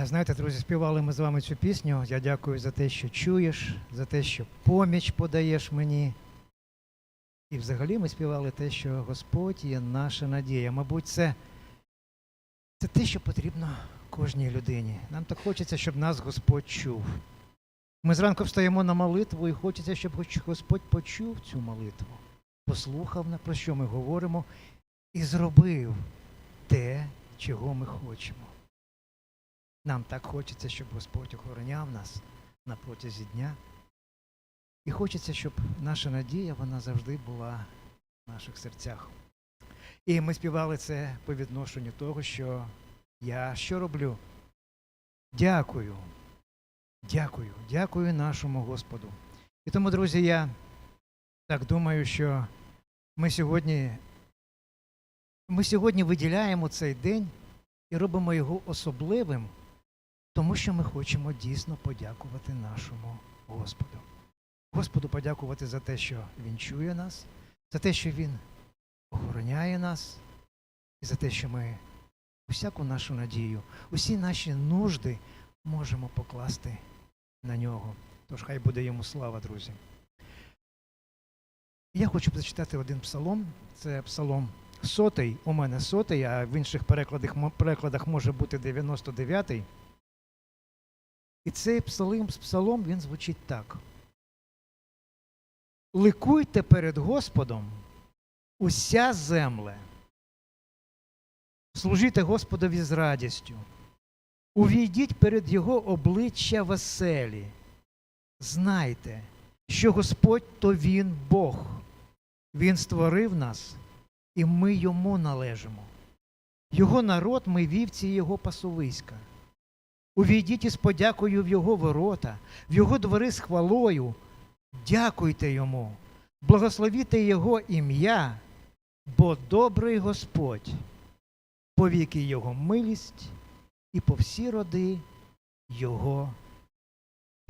Е, Знаєте, друзі, співали ми з вами цю пісню. Я дякую за те, що чуєш, за те, що поміч подаєш мені. І взагалі ми співали те, що Господь є наша надія. Мабуть, це, це те, що потрібно кожній людині. Нам так хочеться, щоб нас Господь чув. Ми зранку встаємо на молитву і хочеться, щоб Господь почув цю молитву, послухав, про що ми говоримо, і зробив те, чого ми хочемо. Нам так хочеться, щоб Господь охороняв нас на протязі дня. І хочеться, щоб наша надія вона завжди була в наших серцях. І ми співали це по відношенню того, що я що роблю? Дякую. Дякую, дякую нашому Господу. І тому, друзі, я так думаю, що ми сьогодні, ми сьогодні виділяємо цей день і робимо його особливим, тому що ми хочемо дійсно подякувати нашому Господу. Господу подякувати за те, що Він чує нас, за те, що Він охороняє нас, і за те, що ми усяку нашу надію, усі наші нужди можемо покласти на нього. Тож хай буде йому слава, друзі. Я хочу зачитати один псалом. Це псалом сотий, у мене сотий, а в інших перекладах, перекладах може бути 99-й. І цей псалом, псалом він звучить так. Ликуйте перед Господом уся земле. Служіте Господові з радістю. Увійдіть перед Його обличчя веселі. Знайте, що Господь то Він Бог. Він створив нас, і ми йому належимо. Його народ ми вівці Його пасовиська. Увійдіть із подякою в Його ворота, в Його двори з хвалою. Дякуйте йому, благословіте Його ім'я, бо добрий Господь, повіки Його милість і по всі роди Його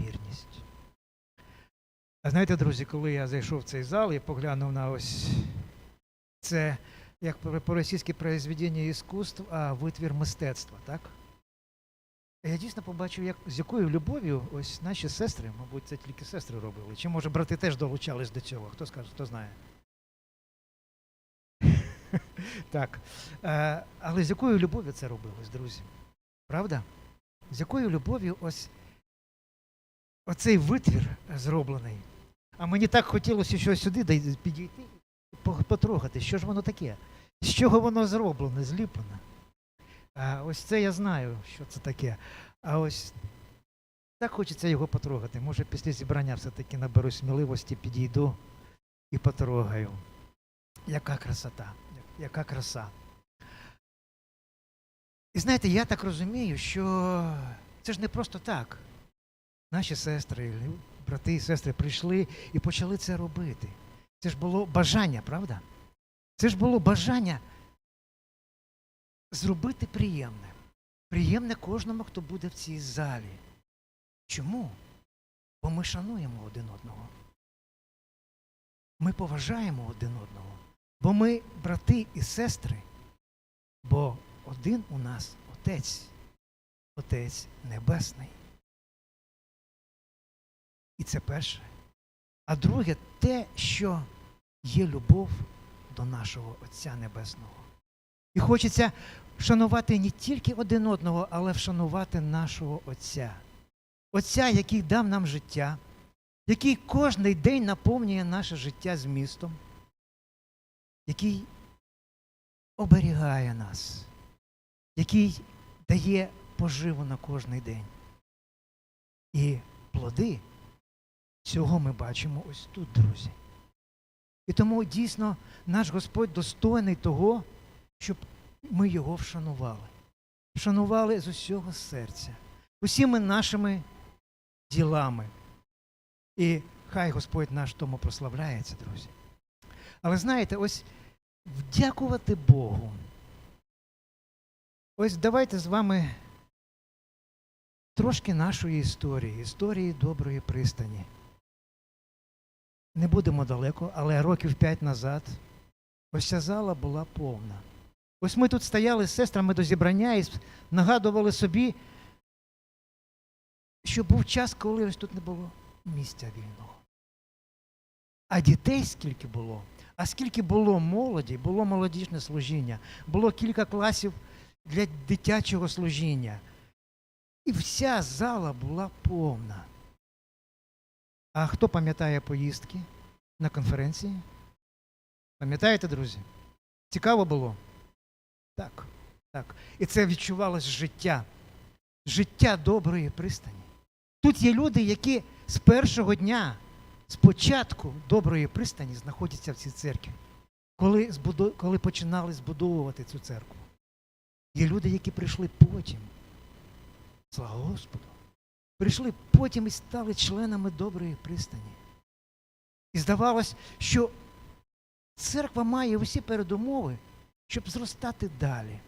вірність. А знаєте, друзі, коли я зайшов в цей зал і поглянув на ось це як по- по-російськи произведення іскусств, а витвір мистецтва, так? Я дійсно побачив, як, з якою любов'ю ось наші сестри, мабуть, це тільки сестри робили. Чи може брати теж долучались до цього? Хто скаже, хто знає? так. Е, але з якою любов'ю це робилось, друзі? Правда? З якою любов'ю ось оцей витвір зроблений. А мені так хотілося щось сюди підійти і по- потрогати, що ж воно таке? З чого воно зроблене, зліплене? Ось це я знаю, що це таке. А ось так хочеться його потрогати. Може, після зібрання все-таки наберу сміливості, підійду і потрогаю. Яка красота, яка краса. І знаєте, я так розумію, що це ж не просто так. Наші сестри, брати і сестри прийшли і почали це робити. Це ж було бажання, правда? Це ж було бажання зробити приємне. Приємне кожному, хто буде в цій залі. Чому? Бо ми шануємо один одного. Ми поважаємо один одного. Бо ми брати і сестри. Бо один у нас Отець, Отець Небесний. І це перше. А друге те, що є любов до нашого Отця Небесного. І хочеться вшанувати не тільки один одного, але вшанувати нашого Отця. Отця, який дав нам життя, який кожний день наповнює наше життя змістом, який оберігає нас, який дає поживу на кожний день. І плоди цього ми бачимо ось тут, друзі. І тому дійсно наш Господь достойний того, щоб ми його вшанували. Вшанували з усього серця, усіми нашими ділами. І хай Господь наш тому прославляється, друзі. Але знаєте, ось вдякувати Богу. Ось давайте з вами трошки нашої історії, історії доброї пристані. Не будемо далеко, але років п'ять назад ось ця зала була повна. Ось ми тут стояли з сестрами до зібрання і нагадували собі що був час, коли ось тут не було місця вільного. А дітей скільки було, а скільки було молоді, було молодіжне служіння, було кілька класів для дитячого служіння. І вся зала була повна. А хто пам'ятає поїздки на конференції? Пам'ятаєте, друзі? Цікаво було? Так, так. І це відчувалось життя, життя доброї пристані. Тут є люди, які з першого дня, з початку доброї пристані знаходяться в цій церкві, коли, збудо- коли починали збудовувати цю церкву. Є люди, які прийшли потім. Слава Господу. Прийшли потім і стали членами доброї пристані. І здавалось, що церква має усі передумови, щоб зростати далі.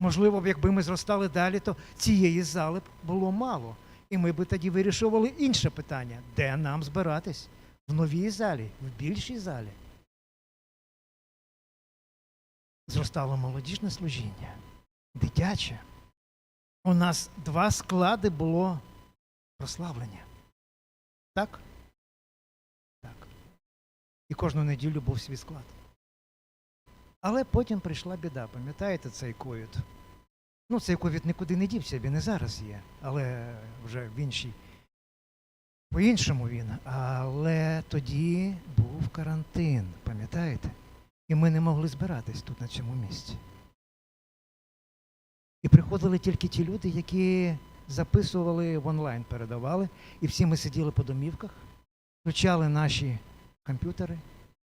Можливо, якби ми зростали далі, то цієї зали б було мало. І ми б тоді вирішували інше питання, де нам збиратись? В новій залі, в більшій залі. Зростало молодіжне служіння, дитяче. У нас два склади було прославлення. Так? Так. І кожну неділю був свій склад. Але потім прийшла біда, пам'ятаєте цей ковід? Ну, цей ковід нікуди не дівся, він і зараз є, але вже в іншій. По-іншому він. Але тоді був карантин, пам'ятаєте? І ми не могли збиратись тут на цьому місці. І приходили тільки ті люди, які записували в онлайн, передавали, і всі ми сиділи по домівках, включали наші комп'ютери,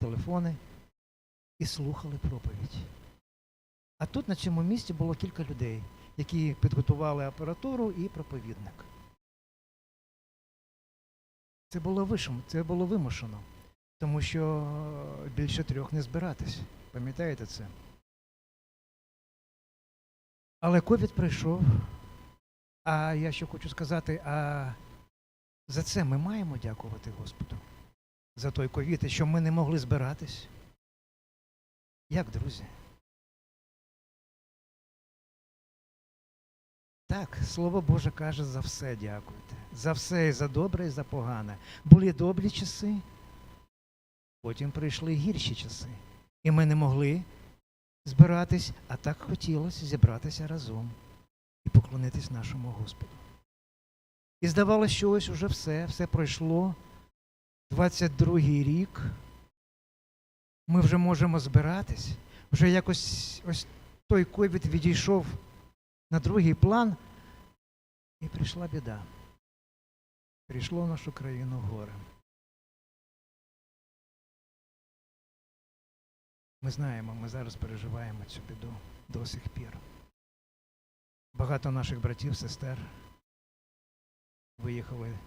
телефони і слухали проповідь. А тут на цьому місці було кілька людей, які підготували апаратуру і проповідник. Це було вишим, це було вимушено, тому що більше трьох не збиратись. Пам'ятаєте це? Але ковід прийшов. А я ще хочу сказати, а за це ми маємо дякувати Господу. За той ковід, що ми не могли збиратись. Як, друзі? Так, Слово Боже каже, за все дякуйте. За все і за добре, і за погане. Були добрі часи, потім прийшли гірші часи. І ми не могли збиратись, а так хотілося зібратися разом і поклонитись нашому Господу. І здавалося, що ось уже все, все пройшло. 22-й рік. Ми вже можемо збиратись. Вже якось ось той ковід відійшов на другий план, і прийшла біда. Прийшло в нашу країну горе. Ми знаємо, ми зараз переживаємо цю біду до сих пір. Багато наших братів, сестер виїхали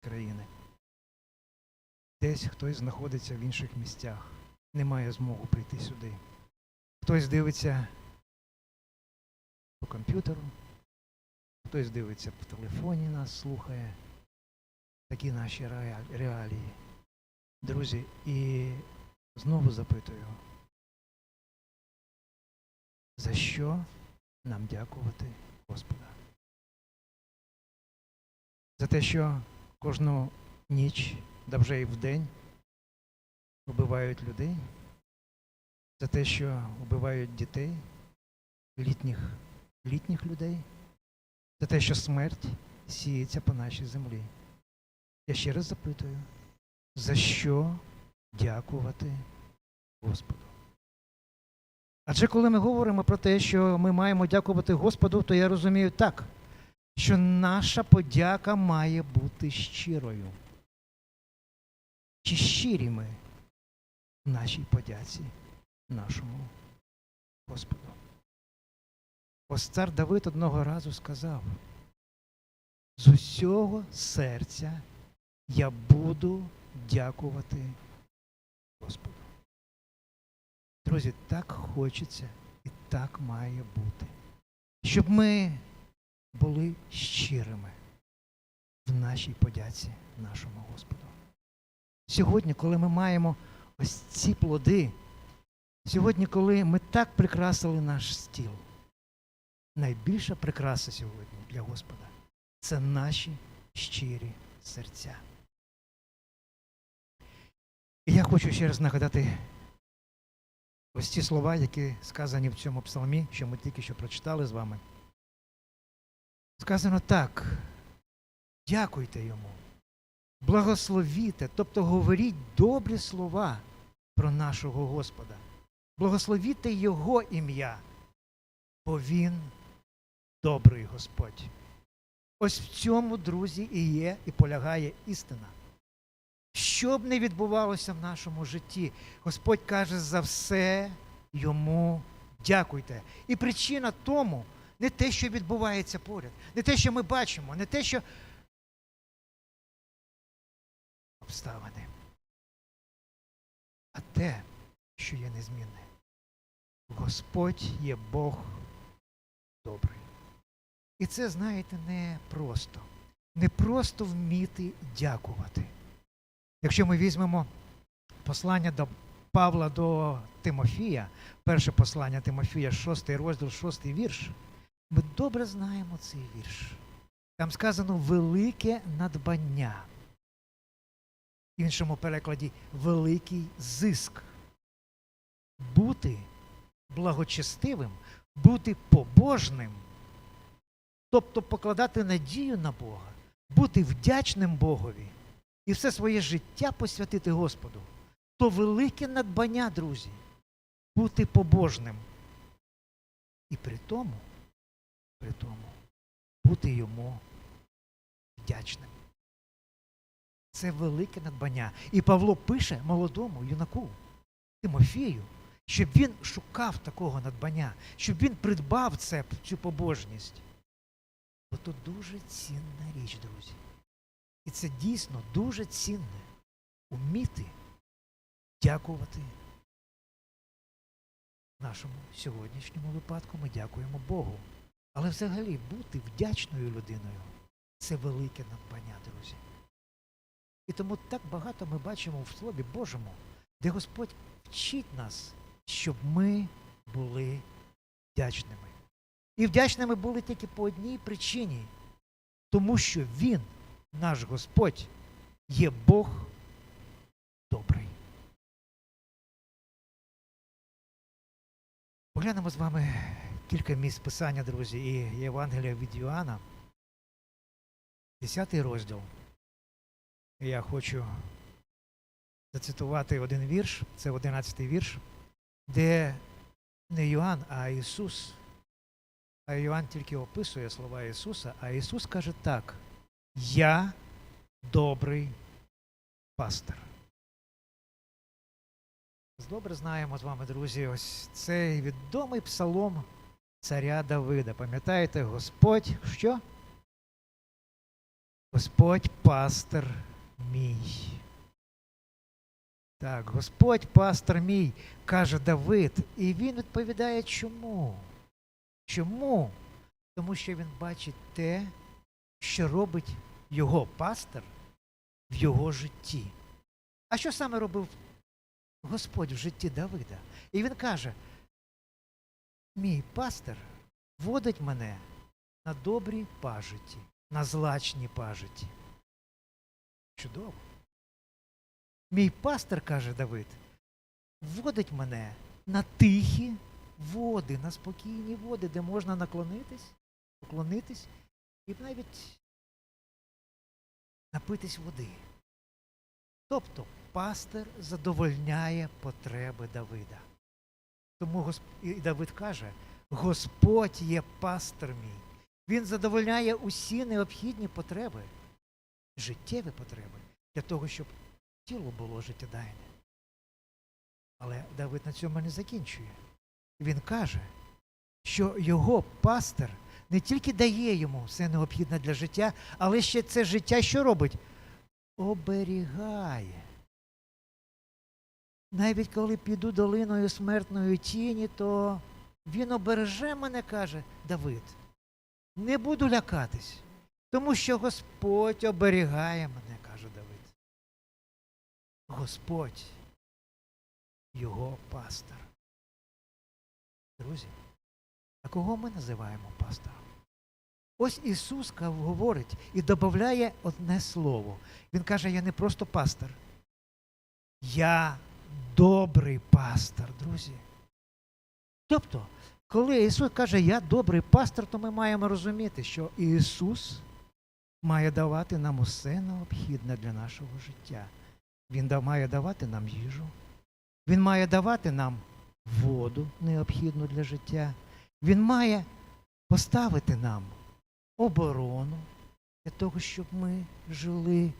з країни. Десь хтось знаходиться в інших місцях, не має змогу прийти сюди. Хтось дивиться по комп'ютеру, хтось дивиться по телефоні нас, слухає. Такі наші реалії. Друзі, і знову запитую, за що нам дякувати Господа? За те, що кожну ніч, да вже і вдень, вбивають людей, за те, що вбивають дітей, літніх, літніх людей, за те, що смерть сіється по нашій землі. Я ще раз запитую, за що дякувати Господу? Адже коли ми говоримо про те, що ми маємо дякувати Господу, то я розумію так, що наша подяка має бути щирою. Чи щирі ми нашій подяці нашому Господу? Ось цар Давид одного разу сказав: з усього серця я буду дякувати Господу. Друзі, так хочеться і так має бути. Щоб ми були щирими в нашій подяці нашому Господу. Сьогодні, коли ми маємо ось ці плоди, сьогодні, коли ми так прикрасили наш стіл, найбільша прикраса сьогодні для Господа це наші щирі серця. І я хочу ще раз нагадати ось ці слова, які сказані в цьому псалмі, що ми тільки що прочитали з вами. Сказано так, дякуйте йому, благословіте, тобто говоріть добрі слова про нашого Господа. Благословіте Його ім'я, бо Він добрий Господь. Ось в цьому, друзі, і є, і полягає істина. Що б не відбувалося в нашому житті, Господь каже за все йому дякуйте. І причина тому не те, що відбувається поряд, не те, що ми бачимо, не те, що обставини, а те, що є незмінне. Господь є Бог добрий. І це, знаєте, не просто. Не просто вміти дякувати. Якщо ми візьмемо послання до Павла до Тимофія, перше послання Тимофія, шостий розділ, шостий вірш, ми добре знаємо цей вірш. Там сказано велике надбання. Іншому перекладі великий зиск. Бути благочестивим, бути побожним, тобто покладати надію на Бога, бути вдячним Богові і все своє життя посвятити Господу, то велике надбання, друзі, бути побожним. І при тому, при тому, бути йому вдячним. Це велике надбання. І Павло пише молодому юнаку Тимофію, щоб він шукав такого надбання, щоб він придбав це, цю побожність. Бо то дуже цінна річ, друзі. І це дійсно дуже цінне уміти дякувати. Нашому сьогоднішньому випадку ми дякуємо Богу. Але взагалі бути вдячною людиною це велике надбання, друзі. І тому так багато ми бачимо в Слові Божому, де Господь вчить нас, щоб ми були вдячними. І вдячними були тільки по одній причині, тому що Він, наш Господь, є Бог добрий. Поглянемо з вами кілька місць писання, друзі, і Євангелія від Йоанна, 10 розділ. Я хочу зацитувати один вірш, це 11 вірш, де не Йоанн, а Ісус. А Йоанн тільки описує слова Ісуса, а Ісус каже так: Я добрий пастир. Добре знаємо з вами, друзі, ось цей відомий псалом царя Давида. Пам'ятаєте, Господь що? Господь пастир мій. Так, Господь пастир мій, каже Давид, і він відповідає чому? Чому? Тому що він бачить те, що робить його пастир в його житті. А що саме робив Господь в житті Давида? І він каже: мій пастир водить мене на добрій пажиті, на злачній пажиті. Чудово. Мій пастир, каже Давид, водить мене на тихі води, на спокійні води, де можна наклонитись, поклонитись і навіть напитись води. Тобто пастир задовольняє потреби Давида. Тому Госп... і Давид каже, Господь є пастир мій. Він задовольняє усі необхідні потреби, життєві потреби, для того, щоб тіло було життєдайне. Але Давид на цьому не закінчує. Він каже, що його пастир не тільки дає йому все необхідне для життя, але ще це життя що робить? Оберігає. Навіть коли піду долиною смертної тіні, то він обереже мене, каже Давид. Не буду лякатись, тому що Господь оберігає мене, каже Давид. Господь його пастор. Друзі, а кого ми називаємо пастором? Ось Ісус говорить і додає одне слово. Він каже, я не просто пастор. Я добрий пастор, друзі. Тобто, коли Ісус каже, я добрий пастор, то ми маємо розуміти, що Ісус має давати нам усе необхідне для нашого життя. Він має давати нам їжу, Він має давати нам воду необхідну для життя. Він має поставити нам оборону для того, щоб ми жили.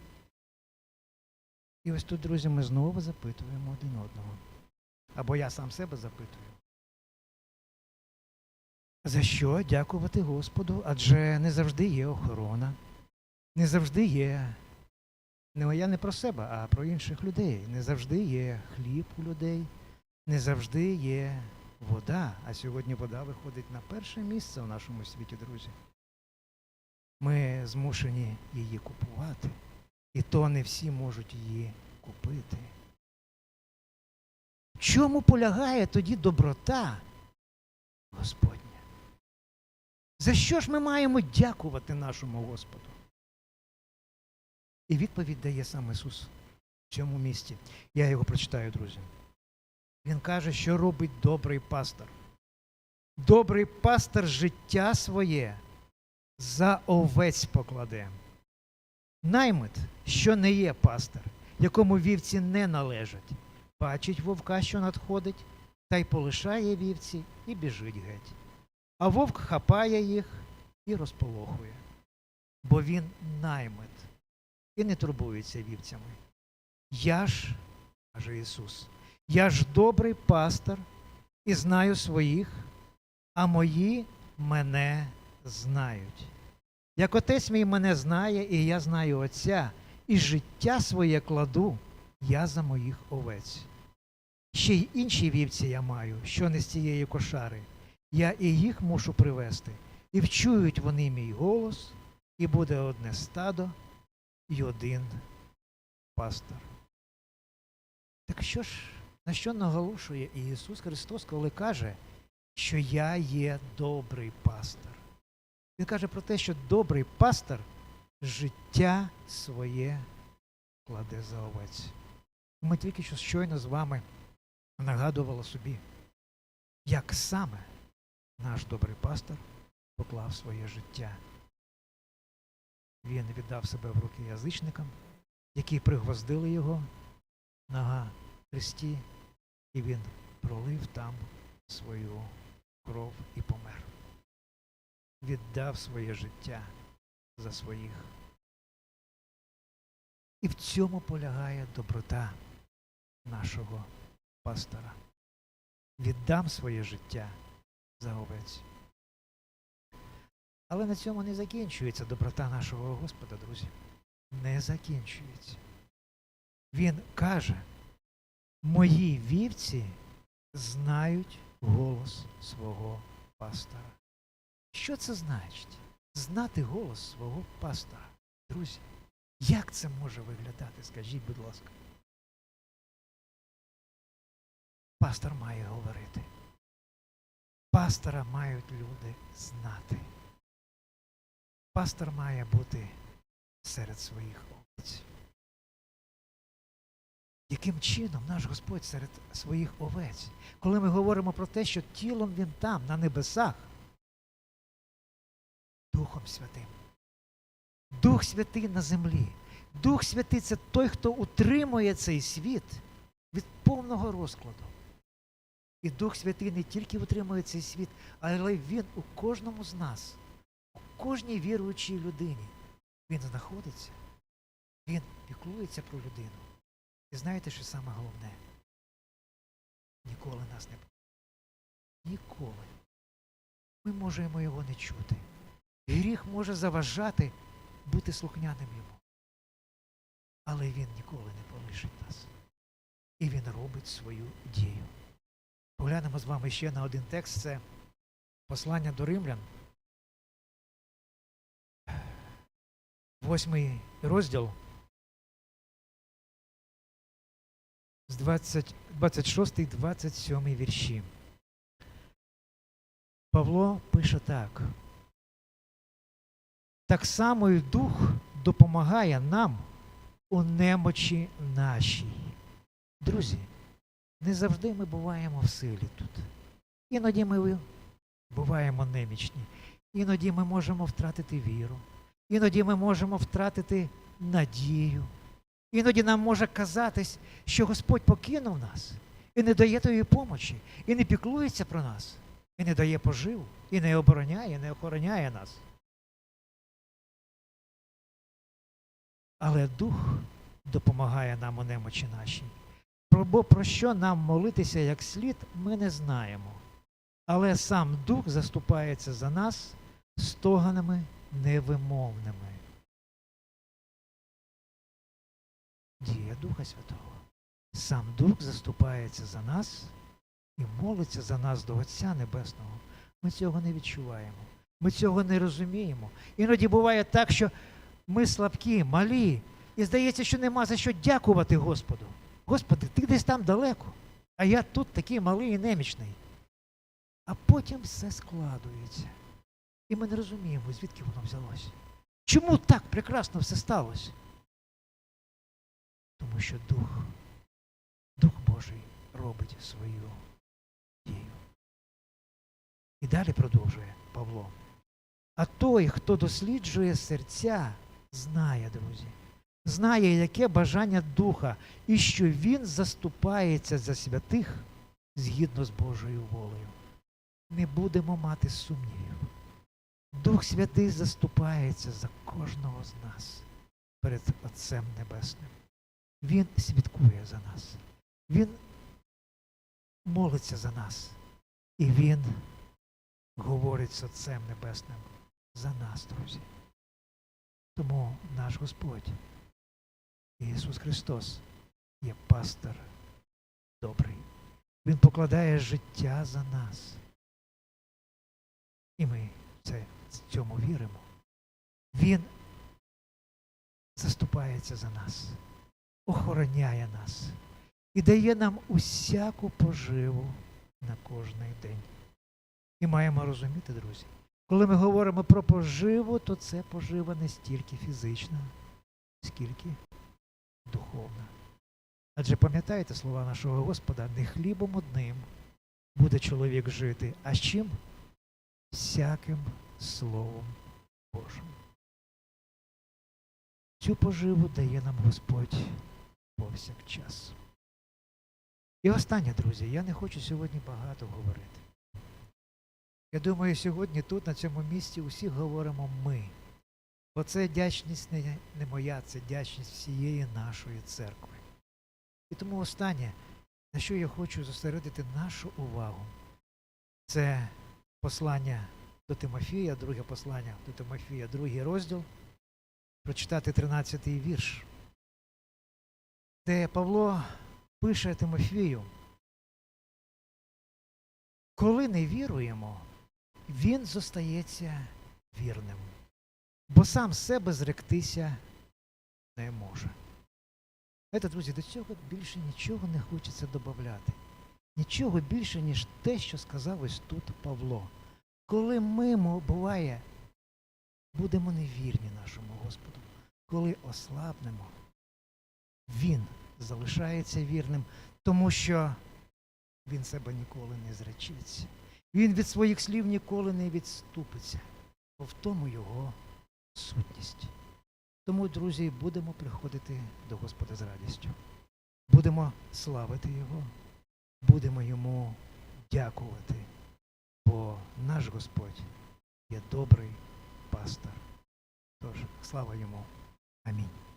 І ось тут, друзі, ми знову запитуємо один одного. Або я сам себе запитую. За що дякувати Господу? Адже не завжди є охорона, не завжди є. Не я не про себе, а про інших людей. Не завжди є хліб у людей, не завжди є вода. А сьогодні вода виходить на перше місце в нашому світі, друзі. Ми змушені її купувати. І то не всі можуть її купити. В чому полягає тоді доброта Господня? За що ж ми маємо дякувати нашому Господу? І відповідь дає сам Ісус в цьому місці. Я його прочитаю, друзі. Він каже, що робить добрий пастор. Добрий пастор життя своє за овець покладе. Наймит, що не є пастор, якому вівці не належать, бачить вовка, що надходить, та й полишає вівці і біжить геть. А вовк хапає їх і розполохує, бо він наймит і не турбується вівцями. Я ж, каже Ісус, я ж добрий пастор і знаю своїх, а мої мене знають. Як отець мій мене знає, і я знаю Отця, і життя своє кладу я за моїх овець. Ще й інші вівці я маю, що не з цієї кошари. Я і їх мушу привести, і вчують вони мій голос, і буде одне стадо і один пастор. Так що ж, на що наголошує Ісус Христос, коли каже, що я є добрий пастор? Він каже про те, що добрий пастор життя своє кладе за овець. Ми тільки що щойно з вами нагадували собі, як саме наш добрий пастор поклав своє життя. Він віддав себе в руки язичникам, які пригвоздили його на хресті, і він пролив там свою кров і помер. Віддав своє життя за своїх. І в цьому полягає доброта нашого пастора. Віддам своє життя за овець. Але на цьому не закінчується доброта нашого Господа, друзі. Не закінчується. Він каже, мої вівці знають голос свого пастора. Що це значить? Знати голос свого пастора. Друзі, як це може виглядати? Скажіть, будь ласка. Пастор має говорити. Пастора мають люди знати. Пастор має бути серед своїх овець. Яким чином наш Господь серед своїх овець? Коли ми говоримо про те, що тілом Він там, на небесах, Духом Святим. Дух Святий на землі. Дух Святий це той, хто утримує цей світ від повного розкладу. І Дух Святий не тільки утримує цей світ, але Він у кожному з нас, кожній віруючій людині. Він знаходиться, він піклується про людину. І знаєте, що саме головне? Ніколи нас не Ніколи. Ми можемо його не чути. Гріх може заважати бути слухняним йому. Але він ніколи не полишить нас. І він робить свою дію. Поглянемо з вами ще на один текст. Це послання до римлян. Восьмий розділ. З 20, 26 27 вірші. Павло пише так. так само і Дух допомагає нам у немочі нашій. Друзі, не завжди ми буваємо в силі тут. Іноді ми буваємо немічні, іноді ми можемо втратити віру, іноді ми можемо втратити надію. Іноді нам може казатись, що Господь покинув нас і не дає тої помочі, і не піклується про нас, і не дає поживу, і не обороняє, не охороняє нас. Але Дух допомагає нам у немочі нашій. Бо про що нам молитися як слід, ми не знаємо. Але сам Дух заступається за нас стоганами невимовними. Дія Духа Святого. Сам Дух заступається за нас і молиться за нас до Отця Небесного. Ми цього не відчуваємо. Ми цього не розуміємо. Іноді буває так, що ми слабкі, малі, і здається, що нема за що дякувати Господу. Господи, ти десь там далеко, а я тут такий малий і немічний. А потім все складується. І ми не розуміємо, звідки воно взялося. Чому так прекрасно все сталося? Тому що Дух, Дух Божий робить свою дію. І далі продовжує Павло. А той, хто досліджує серця, знає, друзі, знає, яке бажання духа, і що він заступається за святих згідно з Божою волею. Не будемо мати сумнівів. Дух Святий заступається за кожного з нас перед Отцем Небесним. Він свідкує за нас. Він молиться за нас. І Він говорить з Отцем Небесним за нас, друзі. Тому наш Господь, Ісус Христос, є пастор добрий. Він покладає життя за нас. І ми це, цьому віримо. Він заступається за нас, охороняє нас і дає нам усяку поживу на кожний день. І маємо розуміти, друзі, коли ми говоримо про поживу, то це пожива не стільки фізична, скільки духовна. Адже пам'ятаєте слова нашого Господа, не хлібом одним буде чоловік жити, а з чим? Всяким Словом Божим. Цю поживу дає нам Господь повсякчас. І останнє, друзі, я не хочу сьогодні багато говорити. Я думаю, сьогодні тут, на цьому місці, усі говоримо ми. Бо це дячність не, не моя, це дячність всієї нашої церкви. І тому останнє, на що я хочу зосередити нашу увагу, це послання до Тимофія, друге послання до Тимофія, другий розділ, прочитати 13-й вірш, де Павло пише Тимофію, коли не віруємо, він зостається вірним, бо сам себе зректися не може. Знаєте, друзі, до цього більше нічого не хочеться додати. Нічого більше, ніж те, що сказав ось тут Павло. Коли ми, буває, будемо невірні нашому Господу, коли ослабнемо, Він залишається вірним, тому що Він себе ніколи не зречеться. Він від своїх слів ніколи не відступиться, бо в тому його сутність. Тому, друзі, будемо приходити до Господа з радістю. Будемо славити Його, будемо йому дякувати, бо наш Господь є добрий пастор. Тож, слава йому. Амінь.